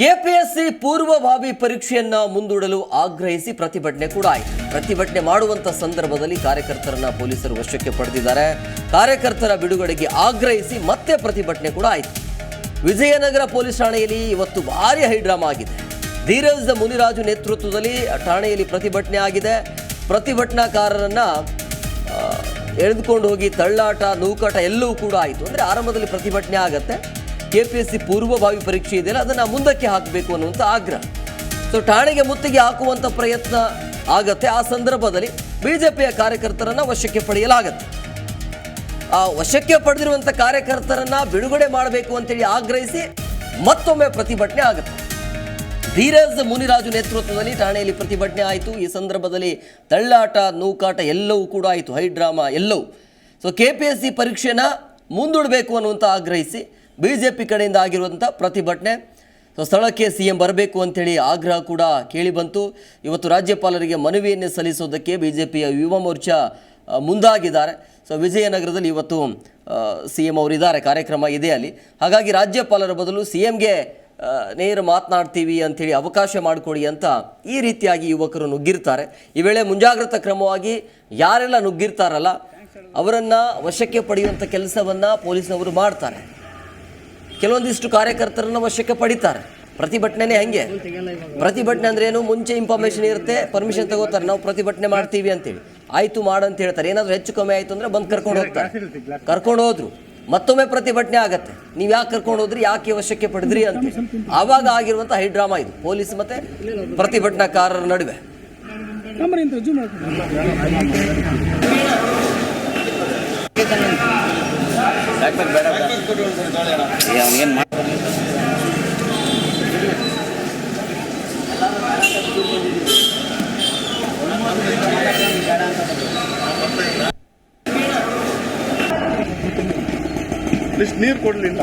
KPSC ಪೂರ್ವಭಾವಿ ಪರೀಕ್ಷೆಯನ್ನ ಮುಂದೂಡಲು ಆಗ್ರಹಿಸಿ ಪ್ರತಿಭಟನೆ ಕೂಡ ಆಯಿತು. ಪ್ರತಿಭಟನೆ ಮಾಡುವಂತ ಸಂದರ್ಭದಲ್ಲಿ ಕಾರ್ಯಕರ್ತರನ್ನ ಪೊಲೀಸರು ವಶಕ್ಕೆ ಪಡೆದಿದ್ದಾರೆ. ಕಾರ್ಯಕರ್ತರ ಬಿಡುಗಡೆಗೆ ಆಗ್ರಹಿಸಿ ಮತ್ತೆ ಪ್ರತಿಭಟನೆ ಕೂಡ ಆಯಿತು. ವಿಜಯನಗರ ಪೊಲೀಸ್ ಠಾಣೆಯಲ್ಲಿ ಇವತ್ತು ಭಾರಿ ಹೈಡ್ರಾಮಾ ಆಗಿದೆ. ಧೀರಜ್ ಮುನಿರಾಜು ನೇತೃತ್ವದಲ್ಲಿ ಠಾಣೆಯಲ್ಲಿ ಪ್ರತಿಭಟನೆ ಆಗಿದೆ. ಪ್ರತಿಭಟನಾಕಾರರನ್ನ ಎಳೆದುಕೊಂಡು ಹೋಗಿ ತಳ್ಳಾಟ, ನೂಕಾಟ ಎಲ್ಲವೂ ಕೂಡ ಆಯಿತು. ಅಂದರೆ ಆರಂಭದಲ್ಲಿ ಪ್ರತಿಭಟನೆ ಆಗತ್ತೆ. ಕೆ ಪಿ ಎಸ್ ಸಿ ಪೂರ್ವಭಾವಿ ಪರೀಕ್ಷೆ ಇದೆಯಲ್ಲ, ಅದನ್ನು ಮುಂದಕ್ಕೆ ಹಾಕಬೇಕು ಅನ್ನುವಂಥ ಆಗ್ರಹ. ಸೊ ಠಾಣೆಗೆ ಮುತ್ತಿಗೆ ಹಾಕುವಂಥ ಪ್ರಯತ್ನ ಆಗತ್ತೆ. ಆ ಸಂದರ್ಭದಲ್ಲಿ ಬಿಜೆಪಿಯ ಕಾರ್ಯಕರ್ತರನ್ನು ವಶಕ್ಕೆ ಪಡೆಯಲಾಗತ್ತೆ. ಆ ವಶಕ್ಕೆ ಪಡೆದಿರುವಂಥ ಕಾರ್ಯಕರ್ತರನ್ನು ಬಿಡುಗಡೆ ಮಾಡಬೇಕು ಅಂತೇಳಿ ಆಗ್ರಹಿಸಿ ಮತ್ತೊಮ್ಮೆ ಪ್ರತಿಭಟನೆ ಆಗುತ್ತೆ. ಧೀರಜ್ ಮುನಿರಾಜು ನೇತೃತ್ವದಲ್ಲಿ ಠಾಣೆಯಲ್ಲಿ ಪ್ರತಿಭಟನೆ ಆಯಿತು. ಈ ಸಂದರ್ಭದಲ್ಲಿ ತಳ್ಳಾಟ, ನೂಕಾಟ ಎಲ್ಲವೂ ಕೂಡ ಆಯಿತು. ಹೈಡ್ರಾಮಾ ಎಲ್ಲವೂ. So K P S C ಪರೀಕ್ಷೆನ ಮುಂದೂಡಬೇಕು ಅನ್ನುವಂಥ ಆಗ್ರಹಿಸಿ ಬಿ ಜೆ ಪಿ ಕಡೆಯಿಂದ ಆಗಿರುವಂಥ ಪ್ರತಿಭಟನೆ. ಸೊ ಸ್ಥಳಕ್ಕೆ ಸಿ ಎಂ ಬರಬೇಕು ಅಂಥೇಳಿ ಆಗ್ರಹ ಕೂಡ ಕೇಳಿಬಂತು ಇವತ್ತು ರಾಜ್ಯಪಾಲರಿಗೆ ಮನವಿಯನ್ನೇ ಸಲ್ಲಿಸೋದಕ್ಕೆ ಬಿ ಜೆ ಪಿಯ ಯುವ ಮೋರ್ಚಾ ಮುಂದಾಗಿದ್ದಾರೆ. ಸೊ ವಿಜಯನಗರದಲ್ಲಿ ಇವತ್ತು ಸಿ ಎಂ ಅವರಿದ್ದಾರೆ. ಕಾರ್ಯಕ್ರಮ ಇದೆ ಅಲ್ಲಿ. ಹಾಗಾಗಿ ರಾಜ್ಯಪಾಲರ ಬದಲು ಸಿ ಎಂಗೆ ನೇರ ಮಾತನಾಡ್ತೀವಿ ಅಂಥೇಳಿ ಅವಕಾಶ ಮಾಡಿಕೊಡಿ ಅಂತ ಈ ರೀತಿಯಾಗಿ ಯುವಕರು ನುಗ್ಗಿರ್ತಾರೆ. ಈ ವೇಳೆ ಮುಂಜಾಗ್ರತಾ ಕ್ರಮವಾಗಿ ಯಾರೆಲ್ಲ ನುಗ್ಗಿರ್ತಾರಲ್ಲ, ಅವರನ್ನು ವಶಕ್ಕೆ ಪಡೆಯುವಂಥ ಕೆಲಸವನ್ನು ಪೊಲೀಸ್ನವರು ಮಾಡ್ತಾರೆ. ಕೆಲವೊಂದಿಷ್ಟು ಕಾರ್ಯಕರ್ತರನ್ನ ವಶಕ್ಕೆ ಪಡಿತಾರೆ. ಪ್ರತಿಭಟನೆ ಹಂಗೆ. ಪ್ರತಿಭಟನೆ ಅಂದ್ರೆ ಏನು? ಮುಂಚೆ ಇನ್ಫಾರ್ಮೇಶನ್ ಇರುತ್ತೆ ಪರ್ಮಿಷನ್ ತಗೋತಾರೆ. ನಾವು ಪ್ರತಿಭಟನೆ ಮಾಡ್ತೀವಿ ಅಂತೇಳಿ. ಆಯ್ತು ಮಾಡಂತ ಹೇಳ್ತಾರೆ. ಏನಾದರೂ ಹೆಚ್ಚು ಕಮ್ಮಿ ಆಯ್ತು ಅಂದ್ರೆ ಬಂದು ಕರ್ಕೊಂಡು ಹೋಗ್ತಾರೆ. ಕರ್ಕೊಂಡು ಹೋದ್ರು. ಮತ್ತೊಮ್ಮೆ ಪ್ರತಿಭಟನೆ ಆಗತ್ತೆ. ನೀವು ಯಾಕೆ ಕರ್ಕೊಂಡು ಹೋದ್ರಿ? ಯಾಕೆ ವಶಕ್ಕೆ ಪಡೆದ್ರಿ ಅಂತ ಆವಾಗ ಆಗಿರುವಂಥ ಹೈಡ್ರಾಮಾ ಇದು. ಪೊಲೀಸ್ ಮತ್ತೆ ಪ್ರತಿಭಟನಾಕಾರರ ನಡುವೆ. ಮಾಡ್ಕೊಂಡು ಇಷ್ಟು ನೀರು ಕೊಡಲಿಲ್ಲ.